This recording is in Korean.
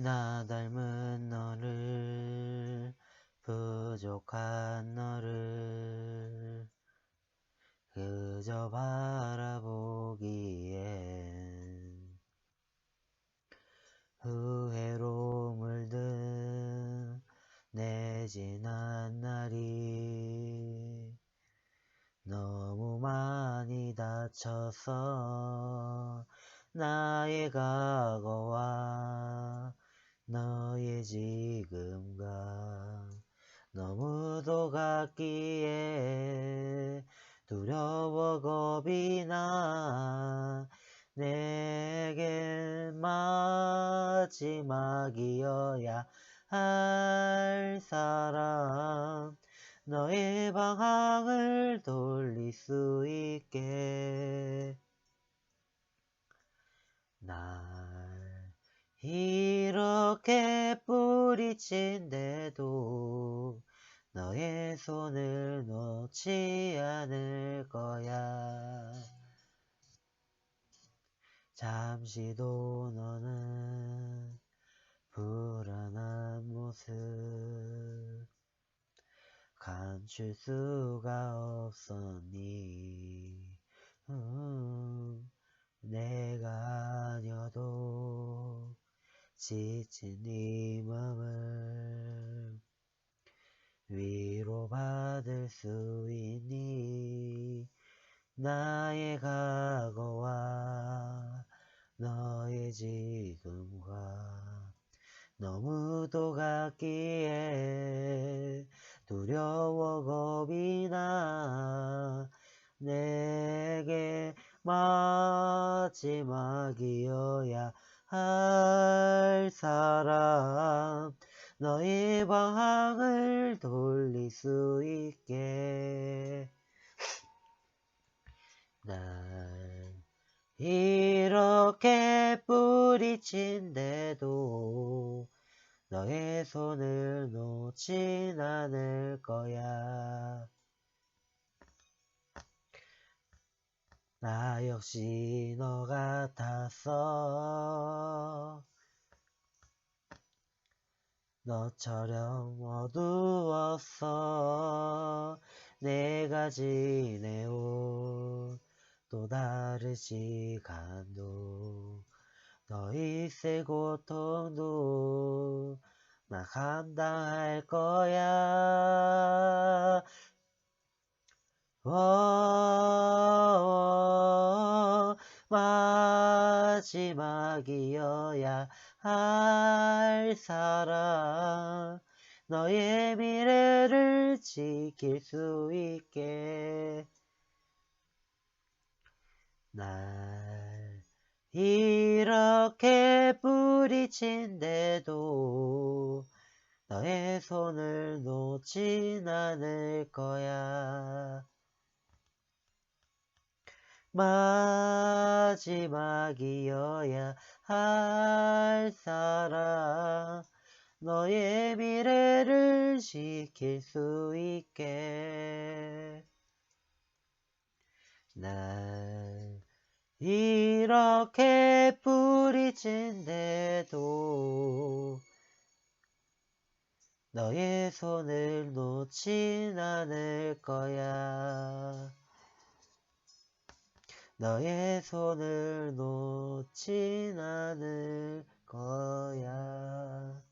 나 닮은 너를 부족한 너를 그저 바라보기엔 후회로 물든 내 지난 날이 너무 많이 다쳐서 나의 과거와 지금과 너무도 같기에 두려워 겁이 나 내게 마지막이어야 할 사람. 너의 방향을 돌릴 수 있게. 날 이렇게 뿌리친데도 너의 손을 놓지 않을 거야. 잠시도 너는 불안한 모습 감출 수가 없었니. 음, 내가 아니어도 지친 네 맘을 위로받을 수 있니? 나의 과거와 너의 지금과 너무도 같기에 두려워 겁이 나 내게 마지막이어야 할 사람 너의 방향을 돌릴 수 있게 난 이렇게 뿌리친데도 너의 손을 놓진 않을 거야. 나 역시 너 같았어. 너처럼 어두웠어. 내가 지내온 또 다른 시간도 너희 새 고통도 나 감당할 거야. 오, 마지막이어야 할 사람 너의 미래를 지킬 수 있게 날 이렇게 뿌리친데도 너의 손을 놓진 않을 거야. 마 지막이어야 할 사람 너의 미래를 지킬 수 있게 날 이렇게 뿌리친데도 너의 손을 놓진 않을 거야. 너의 손을 놓진 않을 거야.